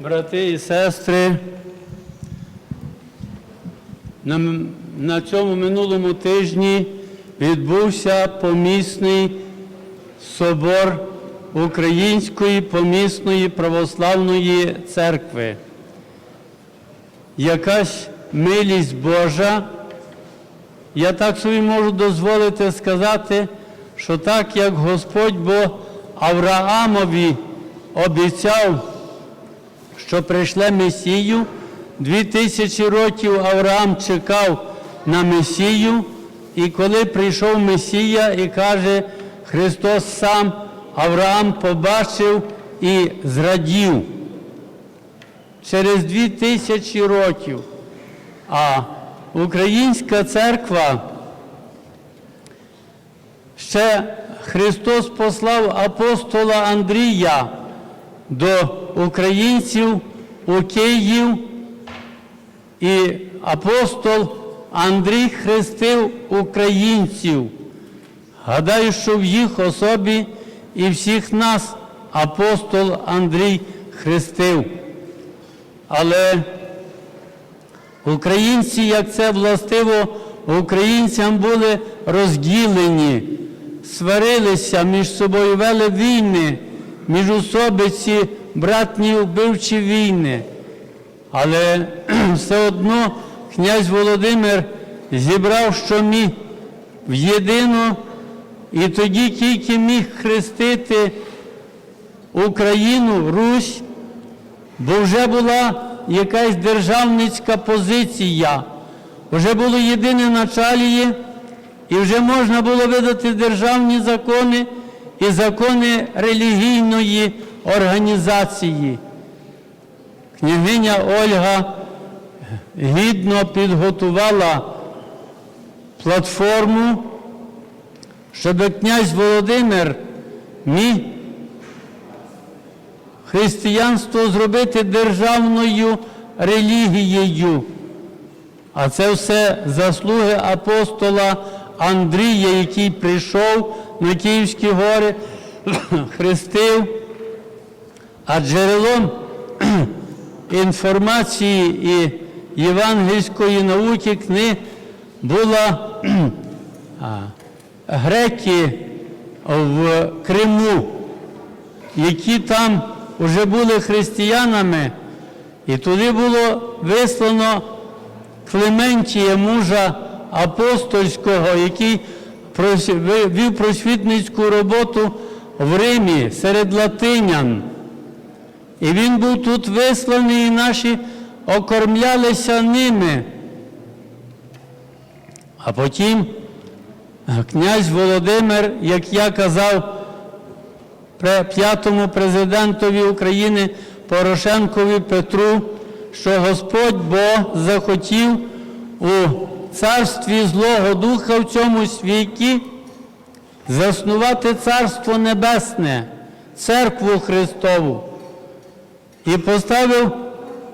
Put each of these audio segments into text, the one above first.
брати і сестри, на, на цьому минулому тижні відбувся помісний собор Української помісної православної церкви. Якась милість Божа, я так собі можу дозволити сказати, що так як Господь Бог Авраамові обіцяв, що прийшле Месію, дві тисячі років Авраам чекав на Месію, і коли прийшов Месія і каже, Христос сам, Авраам побачив і зрадів. Через дві тисячі років. А Українська церква ще Христос послав апостола Андрія до українців у Київ, і апостол Андрій хрестив українців. Гадаю, що в їх особі і всіх нас апостол Андрій хрестив. Але українці, як це властиво, українцям були розділені, сварилися між собою, вели війни, міжусобиці, братні вбивчі війни. Але все одно князь Володимир зібрав, що міг в єдину, і тоді тільки міг хрестити Україну, Русь, бо вже була якась державницька позиція, вже було єдине началіє, і вже можна було видати державні закони і закони релігійної організації. Княгиня Ольга гідно підготувала платформу, щоб князь Володимир міг християнство зробити державною релігією. А це все заслуги апостола Андрія, який прийшов на Київські гори, хрестив, а джерелом інформації і євангельської науки книг була греки в Криму, які там вже були християнами, і туди було вислано Клементія, мужа апостольського, який вів просвітницьку роботу в Римі серед латинян. І він був тут висланий, і наші окормлялися ними. А потім князь Володимир, як я казав, п'ятому президентові України Порошенкові Петру, що Господь Бог захотів у царстві Злого Духа в цьому світі заснувати Царство Небесне, церкву Христову. І поставив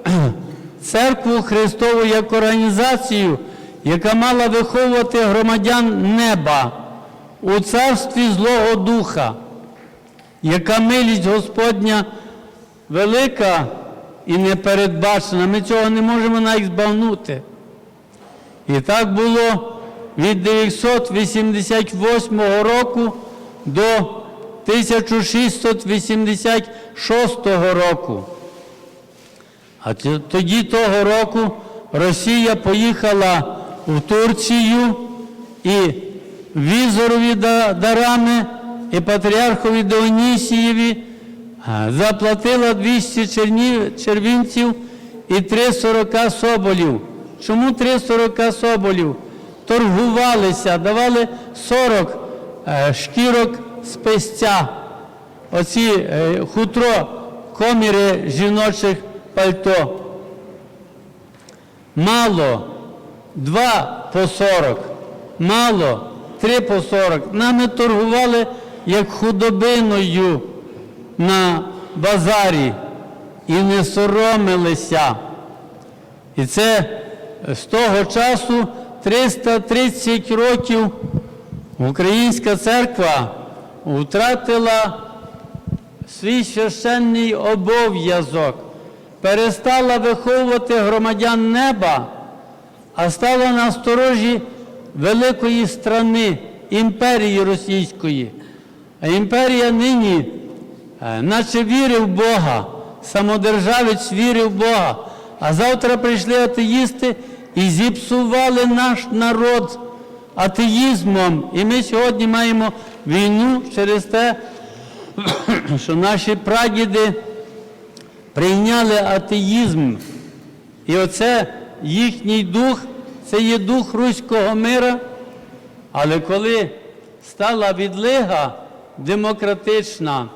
церкву Христову як організацію, яка мала виховувати громадян неба у царстві Злого Духа яка милість Господня велика і непередбачена. Ми цього не можемо навіть збагнути. І так було від 988 року до 1686 року. А тоді того року Росія поїхала в Турцію і візорові дарами і патріархові Дионісієві заплатила 200 червінців і 3,40 соболів. Чому 3,40 соболів? Торгувалися, давали 40 е, шкірок з пестя, оці е, хутро, коміри жіночих пальто. Мало, два по 40, мало, три по 40. Нами торгували як худобиною на базарі і не соромилися. І це з того часу 330 років Українська церква втратила свій священний обов'язок перестала виховувати громадян неба, а стала на сторожі великої страни, імперії російської. А імперія нині, е, наче вірив Бога, самодержавець вірив Бога. А завтра прийшли атеїсти і зіпсували наш народ атеїзмом. І ми сьогодні маємо війну через те, що наші прадіди прийняли атеїзм. І оце їхній дух, це є дух руського мира. Але коли стала відлига демократична,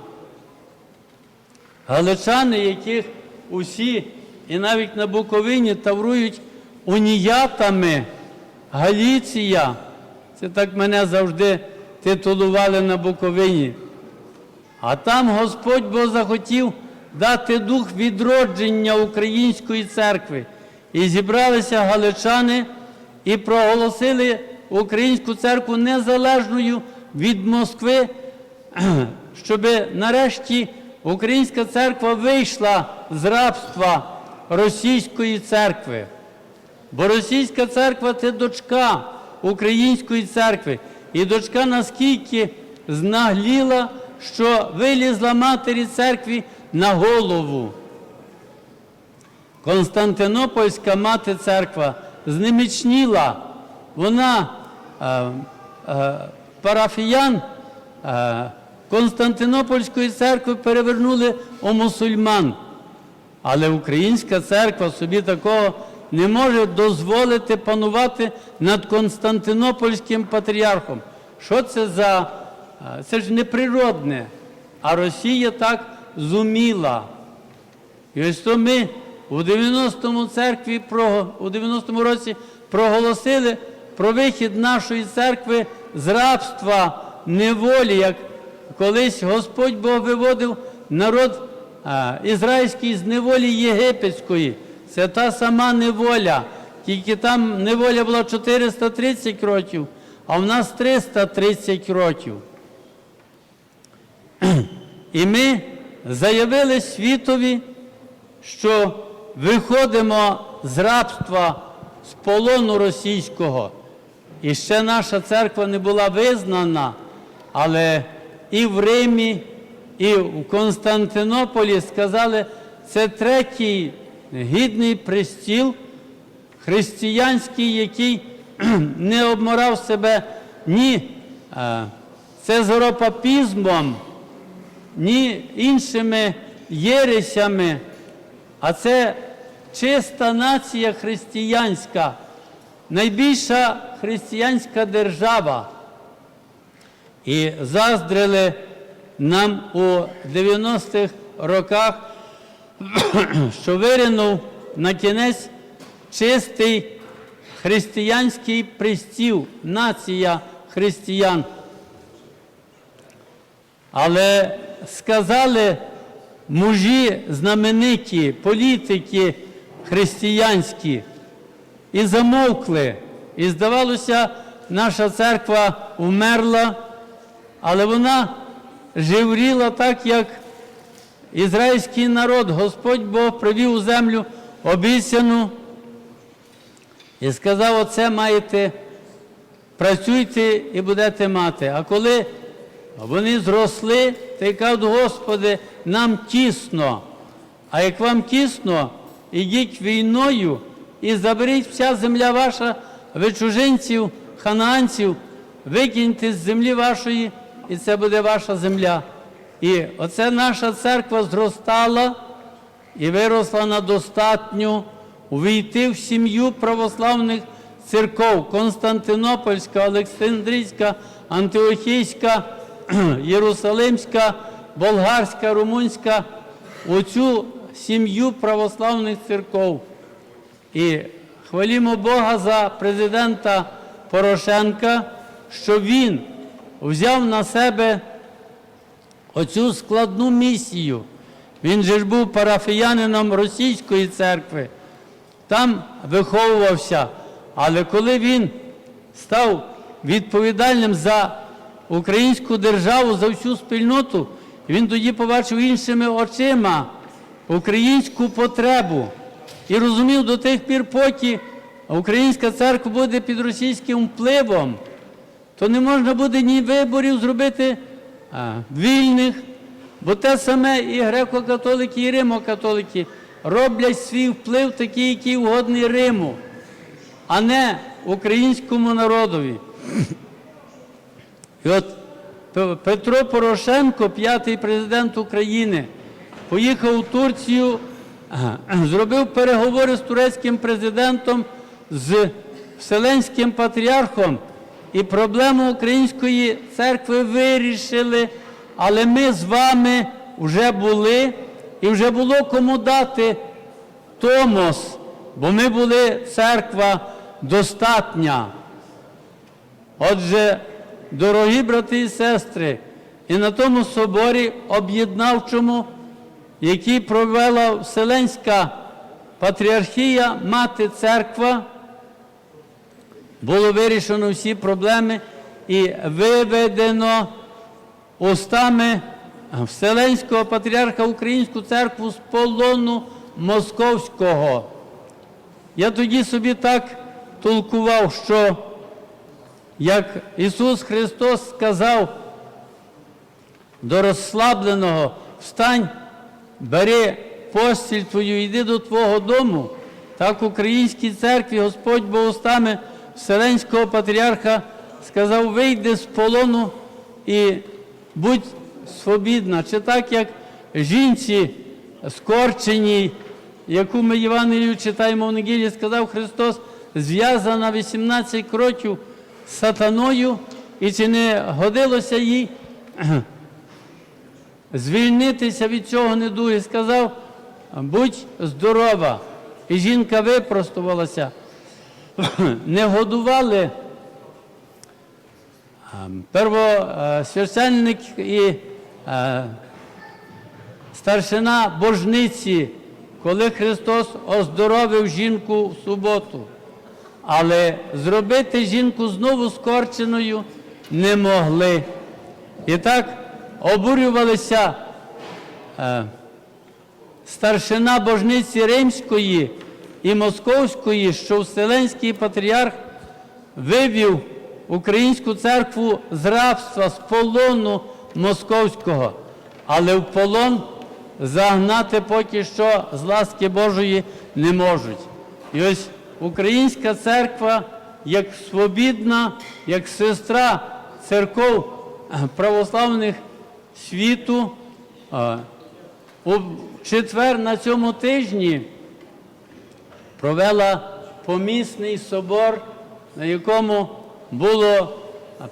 галичани, яких усі, і навіть на Буковині таврують уніятами, Галіція, це так мене завжди титулували на Буковині. А там Господь Бог захотів дати дух відродження української церкви. І зібралися галичани і проголосили українську церкву незалежною від Москви, щоб нарешті українська церква вийшла з рабства російської церкви. Бо російська церква це дочка української церкви. І дочка наскільки знагліла, що вилізла матері церкві на голову. Константинопольська мати церква знемічніла. Вона е, е, парафіян е, Константинопольської церкви перевернули у мусульман. Але українська церква собі такого не може дозволити панувати над Константинопольським патріархом. Що це за. Це ж неприродне. А Росія так зуміла. І ось то ми у 90-му церкві у 90-му році проголосили про вихід нашої церкви з рабства неволі, як колись Господь Бог виводив народ а, ізраїльський з неволі єгипетської. Це та сама неволя. Тільки там неволя була 430 років, а в нас 330 років. І ми заявили світові, що виходимо з рабства, з полону російського. І ще наша церква не була визнана, але і в Римі, і в Константинополі сказали, це третій гідний престіл християнський, який не обморав себе ні е, цезаропапізмом, ні іншими єресями, а це чиста нація християнська, найбільша християнська держава. І заздрили нам у 90-х роках, що виринув на кінець чистий християнський пристів, нація християн. Але сказали мужі знамениті, політики християнські, і замовкли. І здавалося, наша церква вмерла, але вона живріла так, як ізраїльський народ. Господь Бог привів у землю обіцяну і сказав: оце маєте, працюйте і будете мати. А коли вони зросли, то й кажуть, Господи, нам тісно. А як вам тісно, ідіть війною і заберіть вся земля ваша, ви чужинців, ханаанців, викиньте з землі вашої, і це буде ваша земля. І оце наша церква зростала і виросла на достатню увійти в сім'ю православних церков Константинопольська, Олександрійська, Антиохійська, Єрусалимська, Болгарська, Румунська, у цю сім'ю православних церков. І хвалімо Бога за президента Порошенка, що він взяв на себе оцю складну місію. Він же ж був парафіянином російської церкви, там виховувався. Але коли він став відповідальним за українську державу, за всю спільноту, він тоді побачив іншими очима українську потребу і розумів до тих пір, поки українська церква буде під російським впливом, то не можна буде ні виборів зробити вільних, бо те саме і греко-католики, і римо-католики роблять свій вплив такий, який угодний Риму, а не українському народові. І от Петро Порошенко, п'ятий президент України, поїхав у Турцію, зробив переговори з турецьким президентом, з Вселенським патріархом, і проблему української церкви вирішили. Але ми з вами вже були і вже було кому дати Томос, бо ми були церква достатня. Отже, дорогі брати і сестри, і на тому соборі об'єднавчому, який провела Вселенська патріархія, мати церква, було вирішено всі проблеми і виведено устами Вселенського патріарха Українську церкву з полону московського. Я тоді собі так толкував, що як Ісус Христос сказав до розслабленого, встань, бери постіль твою, йди до Твого дому, так українській церкві Господь Бог устами Вселенського патріарха сказав, вийди з полону і будь свобідна. Чи так, як жінці скорченій, яку ми Євангелію читаємо в неділі, сказав Христос, зв'язана 18 кроків сатаною, і чи не годилося їй звільнитися від цього недуги, сказав, будь здорова. І жінка випростувалася. Не годували первосвященник і е, старшина божниці, коли Христос оздоровив жінку в суботу. Але зробити жінку знову скорченою не могли. І так обурювалися е, старшина божниці Римської і Московської, що Вселенський патріарх вивів українську церкву з рабства, з полону московського, але в полон загнати поки що з ласки Божої не можуть. І ось українська церква, як свобідна, як сестра церков православних світу, у четвер на цьому тижні провела помісний собор, на якому було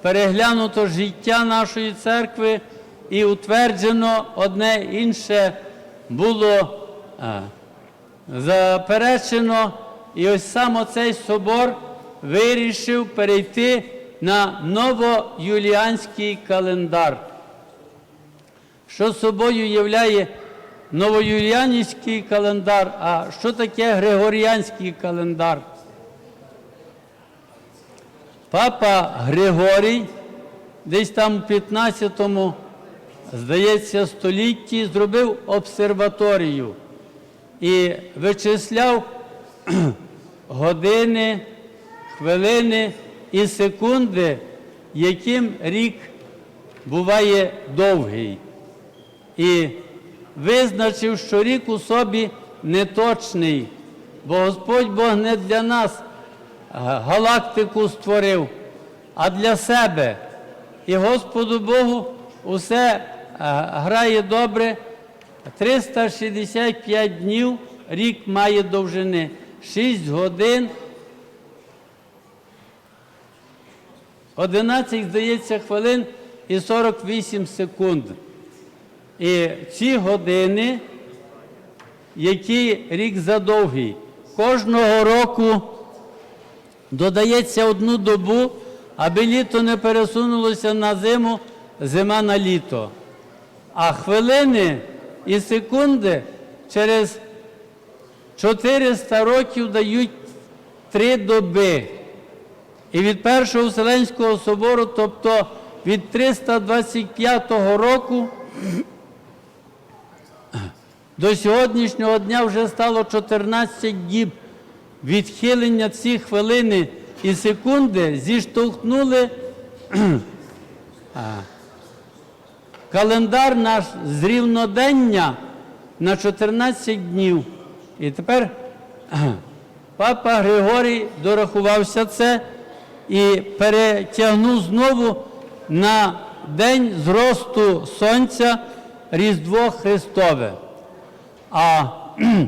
переглянуто життя нашої церкви і утверджено одне інше було а, заперечено. І ось саме цей собор вирішив перейти на новоюліанський календар. Що собою являє новоюліанський календар, а що таке Григоріанський календар? Папа Григорій десь там в 15-му, здається, столітті зробив обсерваторію і вичисляв години, хвилини і секунди, яким рік буває довгий. І визначив, що рік у собі неточний, бо Господь Бог не для нас галактику створив, а для себе. І Господу Богу усе грає добре. 365 днів рік має довжини. 6 годин. 11, здається, хвилин і 48 секунд. І ці години, які рік задовгий, кожного року додається одну добу, аби літо не пересунулося на зиму, зима на літо. А хвилини і секунди через 400 років дають три доби. І від Першого Вселенського собору, тобто від 325 року, До сьогоднішнього дня вже стало 14 діб. Відхилення ці хвилини і секунди зіштовхнули календар наш з рівнодення на 14 днів. І тепер папа Григорій дорахувався це і перетягнув знову на день зросту сонця Різдво Христове. А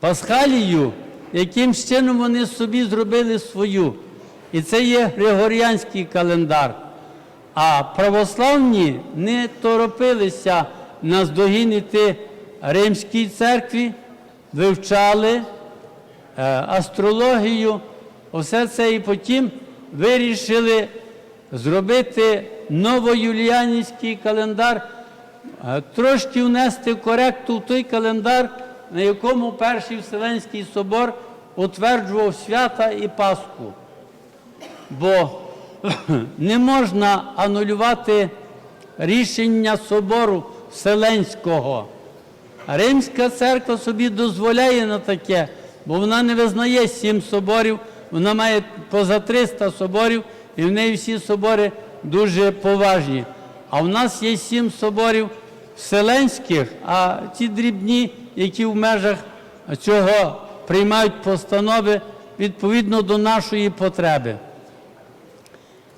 Пасхалію, яким чином вони собі зробили свою. І це є Григоріанський календар. А православні не торопилися наздогінити Римській церкві, вивчали е, астрологію, усе це і потім вирішили зробити новоюліанівський календар, трошки внести коректу в той календар, на якому Перший Вселенський собор утверджував свята і Пасху. Бо не можна анулювати рішення собору Вселенського. Римська церква собі дозволяє на таке, бо вона не визнає сім соборів, вона має поза 300 соборів, і в неї всі собори дуже поважні. А в нас є сім соборів вселенських, а ті дрібні, які в межах цього приймають постанови відповідно до нашої потреби.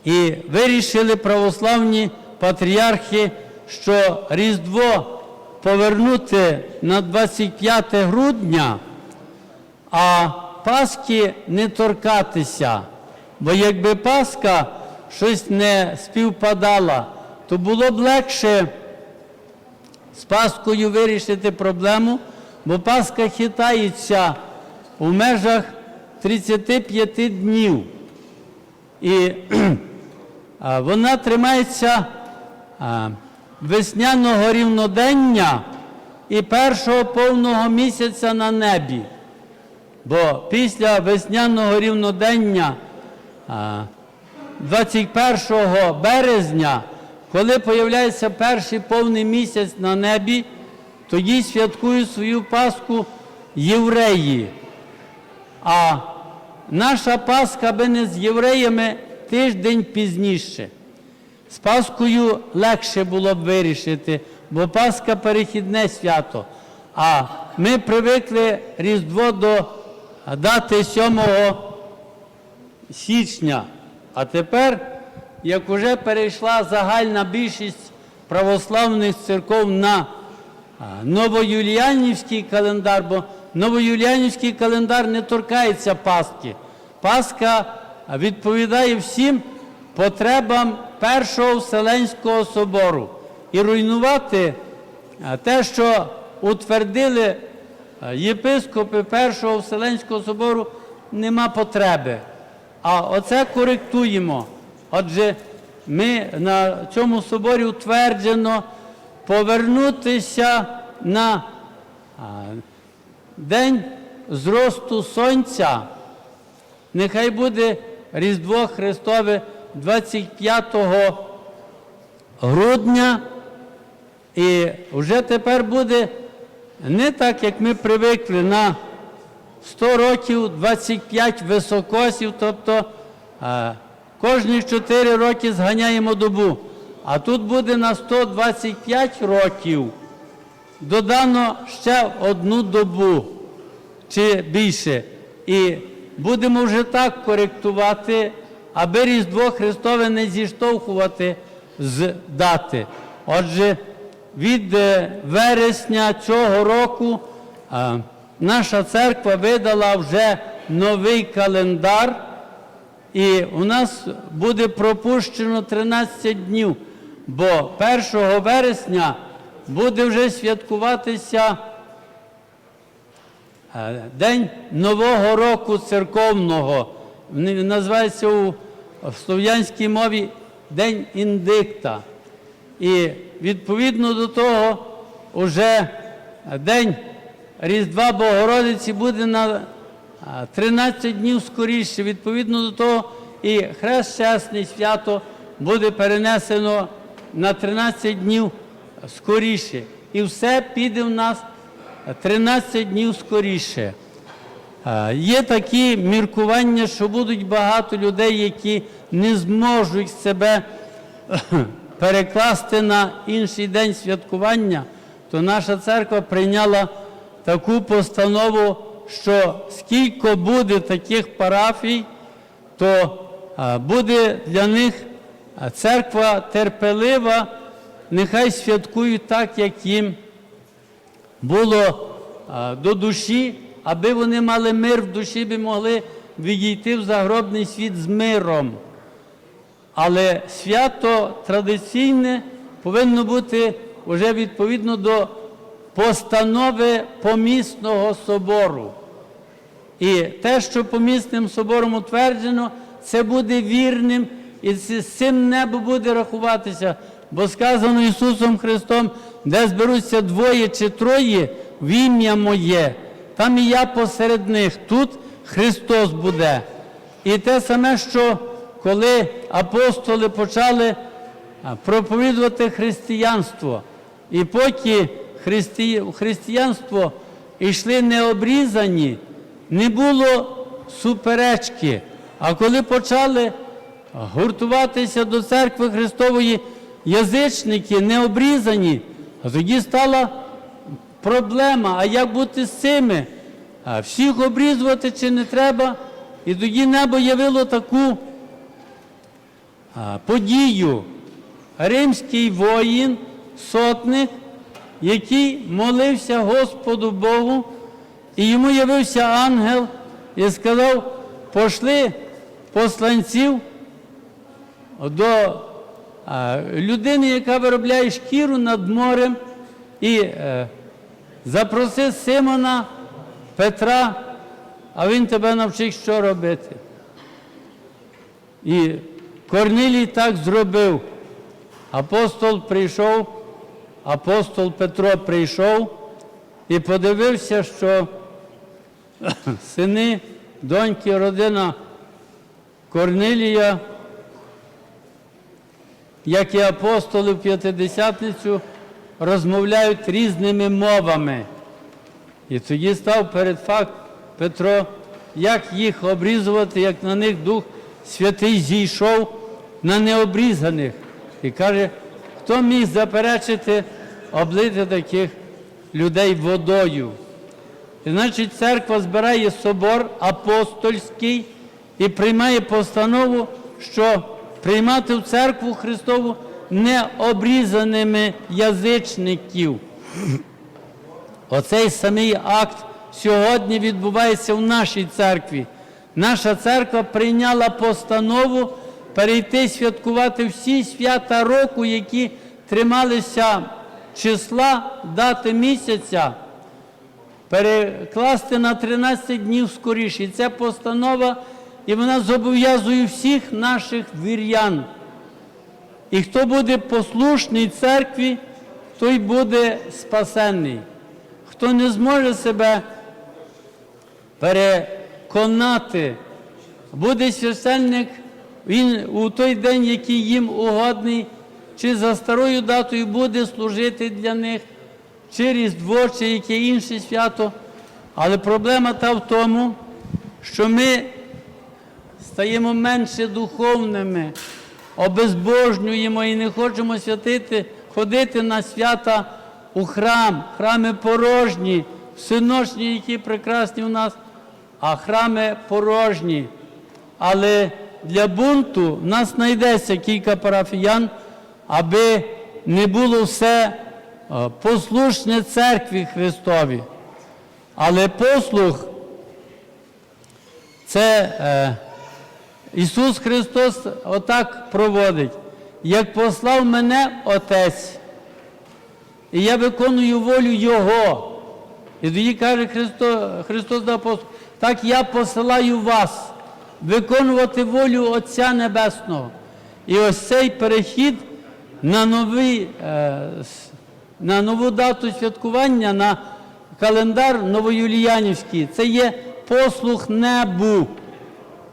І вирішили православні патріархи, що Різдво повернути на 25 грудня, а Пасхи не торкатися. Бо якби Пасха щось не співпадала, то було б легше з Паскою вирішити проблему, бо Пасха хитається у межах 35 днів. І вона тримається весняного рівнодення і першого повного місяця на небі. Бо після весняного рівнодення 21 березня, коли появляється перший повний місяць на небі, тоді святкують свою Пасху євреї. А наша Пасха би не з євреями тиждень пізніше. З Пасхою легше було б вирішити, бо Пасха перехідне свято. А ми привикли Різдво до дати 7 січня. А тепер, як вже перейшла загальна більшість православних церков на новоюліанівський календар, бо новоюліанівський календар не торкається Пасхи. Пасха відповідає всім потребам Першого Вселенського собору. І руйнувати те, що утвердили єпископи Першого Вселенського собору, нема потреби. А оце коректуємо. Отже, ми на цьому соборі утверджено повернутися на день зросту сонця. Нехай буде Різдво Христове 25 грудня. І вже тепер буде не так, як ми привикли на 100 років 25 високосів, тобто кожні 4 роки зганяємо добу. А тут буде на 125 років додано ще одну добу чи більше. І будемо вже так коректувати, аби Різдво Христове не зіштовхувати з дати. Отже, від е, вересня цього року наша церква видала вже новий календар, і у нас буде пропущено 13 днів, бо 1 вересня буде вже святкуватися е, День Нового року церковного. Називається у слов'янській мові День індикта. І відповідно до того уже День Різдва Богородиці буде на 13 днів скоріше. Відповідно до того і Хрест Чесний свято буде перенесено на 13 днів скоріше. і все піде в нас 13 днів скоріше. Є такі міркування, що будуть багато людей, які не зможуть себе перекласти на інший день святкування, то наша церква прийняла таку постанову, що скільки буде таких парафій, то буде для них церква терпелива, нехай святкують так, як їм було до душі, аби вони мали мир в душі, би могли відійти в загробний світ з миром. Але свято традиційне повинно бути вже відповідно до постанови помісного собору. І те, що помісним собором утверджено, це буде вірним, і з цим небо буде рахуватися. Бо сказано Ісусом Христом, де зберуться двоє чи троє в ім'я моє, там і я посеред них, тут Христос буде. І те саме, що коли апостоли почали проповідувати християнство, і поки христи... християнство йшли необрізані, не було суперечки. А коли почали гуртуватися до церкви Христової язичники, необрізані, тоді стала проблема, а як бути з цими? А всіх обрізувати чи не треба? І тоді небо явило таку подію. Римський воїн, сотник, який молився Господу Богу, і йому явився ангел і сказав, пошли посланців до людини, яка виробляє шкіру над морем, і е, запроси Симона Петра, а він тебе навчить, що робити. І Корнилій так зробив. Апостол прийшов, апостол Петро прийшов і подивився, що сини, доньки, родина Корнилія, як і апостоли в п'ятидесятницю, розмовляють різними мовами. І тоді став перед факт Петро, як їх обрізувати, як на них Дух Святий зійшов на необрізаних. І каже, хто міг заперечити облити таких людей водою? І значить, церква збирає собор апостольський і приймає постанову, що приймати в церкву Христову необрізаними язичників. Оцей самий акт сьогодні відбувається в нашій церкві. Наша церква прийняла постанову перейти святкувати всі свята року, які трималися числа дати місяця, перекласти на 13 днів скоріше. І Це постанова, і вона зобов'язує всіх наших вір'ян. І хто буде послушний церкві, той буде спасенний. Хто не зможе себе переконати, буде священник, він у той день, який їм угодний, чи за старою датою буде служити для них, чи Різдво, чи яке інше свято. Але проблема та в тому, що ми стаємо менше духовними, обезбожнюємо і не хочемо святити, ходити на свята у храм, храми порожні, всеночні, які прекрасні у нас, а храми порожні. Але для бунту в нас знайдеться кілька парафіян, аби не було все е, послушне церкві Христові. Але послух це е, Ісус Христос отак проводить. Як послав мене Отець, і я виконую волю Його. І тоді каже Христос, Христос до апостолів, так я посилаю вас виконувати волю Отця Небесного. І ось цей перехід на, новий, е, на нову дату святкування, на календар новоюліянівський, це є послух небу.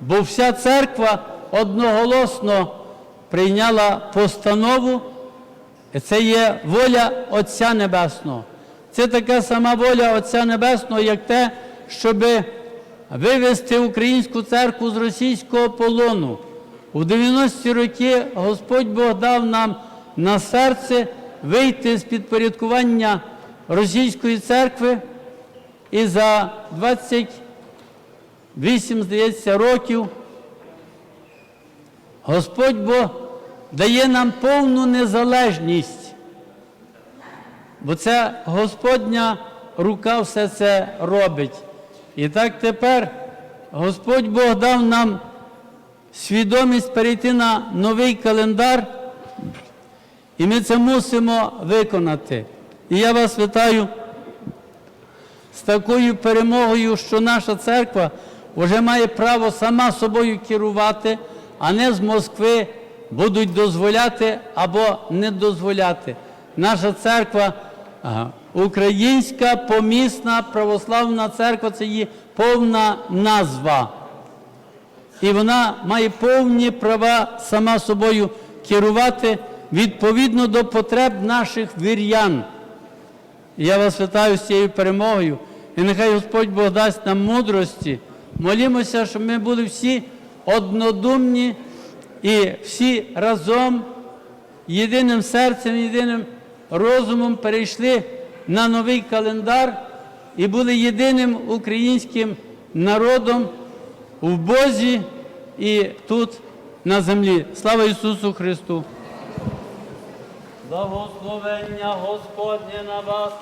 Бо вся церква одноголосно прийняла постанову це є воля Отця Небесного. Це така сама воля Отця Небесного, як те, щоб вивести українську церкву з російського полону. У 90-ті роки Господь Бог дав нам на серце вийти з підпорядкування російської церкви і за 28, здається, років Господь Бог дає нам повну незалежність, бо це Господня рука все це робить. І так тепер Господь Бог дав нам свідомість перейти на новий календар, і ми це мусимо виконати. І я вас вітаю з такою перемогою, що наша церква вже має право сама собою керувати, а не з Москви будуть дозволяти або не дозволяти. Наша церква, Українська помісна православна церква це її повна назва. І вона має повні права сама собою керувати відповідно до потреб наших вір'ян. Я вас вітаю з цією перемогою. І нехай Господь Бог дасть нам мудрості. Молімося, щоб ми були всі однодумні і всі разом, єдиним серцем, єдиним розумом перейшли на новий календар і були єдиним українським народом в Бозі і тут на землі. Слава Ісусу Христу! Благословення Господнє на вас